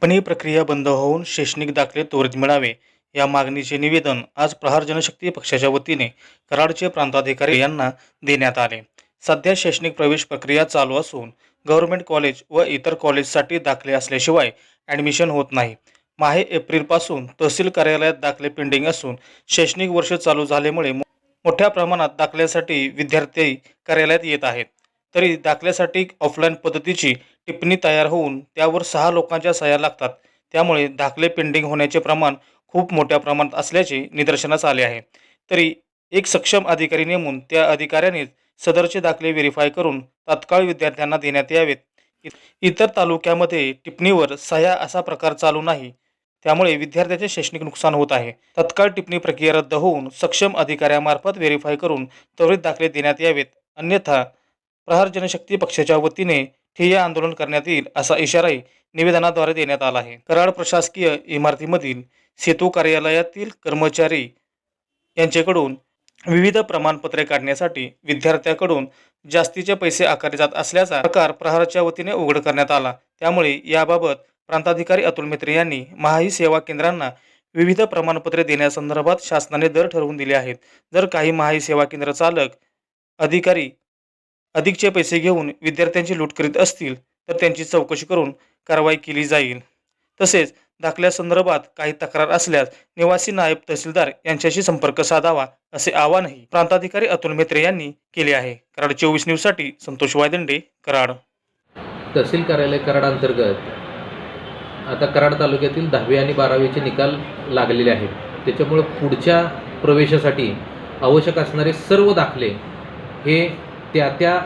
टिप्पणी प्रक्रिया बंद होऊन शैक्षणिक दाखले त्वरित मिळावे या मागणीचे निवेदन आज प्रहार जनशक्ती पक्षाच्या वतीने कराडचे प्रांताधिकारी यांना देण्यात आले. सध्या शैक्षणिक प्रवेश प्रक्रिया चालू असून गव्हर्नमेंट कॉलेज व इतर कॉलेजसाठी दाखले असल्याशिवाय ॲडमिशन होत नाही. माहे एप्रिलपासून तहसील कार्यालयात दाखले पेंडिंग असून शैक्षणिक वर्ष चालू झाल्यामुळे मो- मोठ्या प्रमाणात दाखल्यासाठी विद्यार्थी कार्यालयात येत आहेत. तरी दाखल्यासाठी ऑफलाईन पद्धतीची टिप्पणी तयार होऊन त्यावर सहा लोकांच्या सह्या लागतात. त्यामुळे दाखले पेंडिंग होण्याचे प्रमाण खूप मोठ्या प्रमाणात असल्याचे निदर्शनास आले आहे. तरी एक सक्षम अधिकारी नेमून त्या अधिकाऱ्याने सदरचे दाखले व्हेरीफाय करून तात्काळ विद्यार्थ्यांना देण्यात यावेत. इतर तालुक्यामध्ये टिप्पणीवर सह्या असा प्रकार चालू नाही. त्यामुळे विद्यार्थ्याचे शैक्षणिक नुकसान होत आहे. तत्काळ टिप्पणी प्रक्रिया रद्द होऊन सक्षम अधिकाऱ्यामार्फत व्हेरीफाय करून त्वरित दाखले देण्यात यावेत. अन्यथा प्रहार जनशक्ती पक्षाच्या वतीने ठिय्या आंदोलन करण्यात येईल असा इशाराही निवेदनाद्वारे देण्यात आला आहे. कराड प्रशासकीय इमारतीमधील सेतू कार्यालयातील कर्मचारी यांच्याकडून विविध प्रमाणपत्रे काढण्यासाठी विद्यार्थ्याकडून जास्तीचे पैसे आकारले जात असल्याचा प्रकार प्रहाराच्या वतीने उघड करण्यात आला. त्यामुळे याबाबत प्रांताधिकारी अतुल मित्रे यांनी महाई सेवा केंद्रांना विविध प्रमाणपत्रे देण्यासंदर्भात शासनाने दर ठरवून दिले आहेत. जर काही महाई सेवा केंद्र चालक अधिकारी अधिकचे पैसे घेऊन विद्यार्थ्यांची लूट करीत असतील तर त्यांची चौकशी करून कारवाई केली जाईल. तसेच दाखल्यासंदर्भात काही तक्रार असल्यास निवासी नायब तहसीलदार यांच्याशी संपर्क साधावा असे आवाहनही प्रांताधिकारी अतुल मेत्रे यांनी केले आहे. कराड चोवीस न्यूजसाठी संतोष वायदंडे कराड. तहसील कार्यालय कराड अंतर्गत आता कराड तालुक्यातील दहावी आणि बारावीचे निकाल लागलेले आहेत. त्याच्यामुळं पुढच्या प्रवेशासाठी आवश्यक असणारे सर्व दाखले हे त्या त्या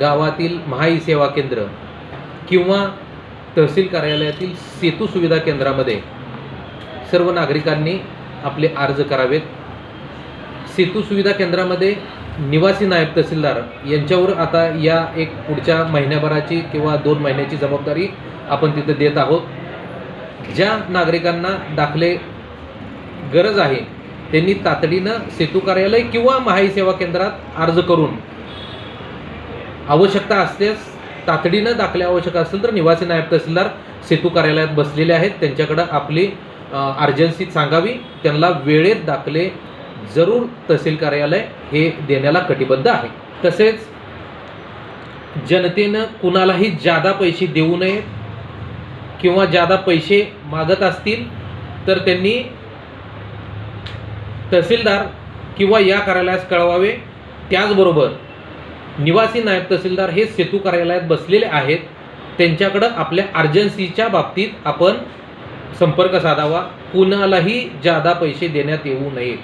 गावातील महाई सेवा केंद्र किंवा तहसील कार्यालयातील सेतू सुविधा केंद्रामध्ये सर्व नागरिकांनी आपले अर्ज करावेत. सेतू सुविधा केंद्रामध्ये निवासी नायब तहसीलदार यांच्यावर आता या एक पुढच्या महिन्याभराची किंवा दोन महिन्याची जबाबदारी आपण तिथं देत आहोत. ज्या नागरिकांना दाखले गरज आहे त्यांनी तातडीनं सेतू कार्यालय किंवा महाई सेवा केंद्रात अर्ज करून आवश्यकता असल्यास तातडीनं दाखले आवश्यक असेल तर निवासी नायब तहसीलदार सेतू कार्यालयात बसलेले आहेत. त्यांच्याकडं आपली अर्जन्सी सांगावी. त्यांना वेळेत दाखले जरूर तहसील कार्यालय हे देण्याला कटिबद्ध आहे. तसेच जनतेनं कुणालाही जादा पैसे देऊ नयेत किंवा जादा पैसे मागत असतील तर त्यांनी तहसीलदार किंवा या कार्यालयास कळवावे. त्याचबरोबर निवासी नायब तहसीलदार हे सेतू कार्यालयात बसलेले आहेत. त्यांच्याकडं आपल्या अर्जन्सीच्या बाबतीत आपण संपर्क साधावा. कुणालाही जादा पैसे देण्यात येऊ नयेत.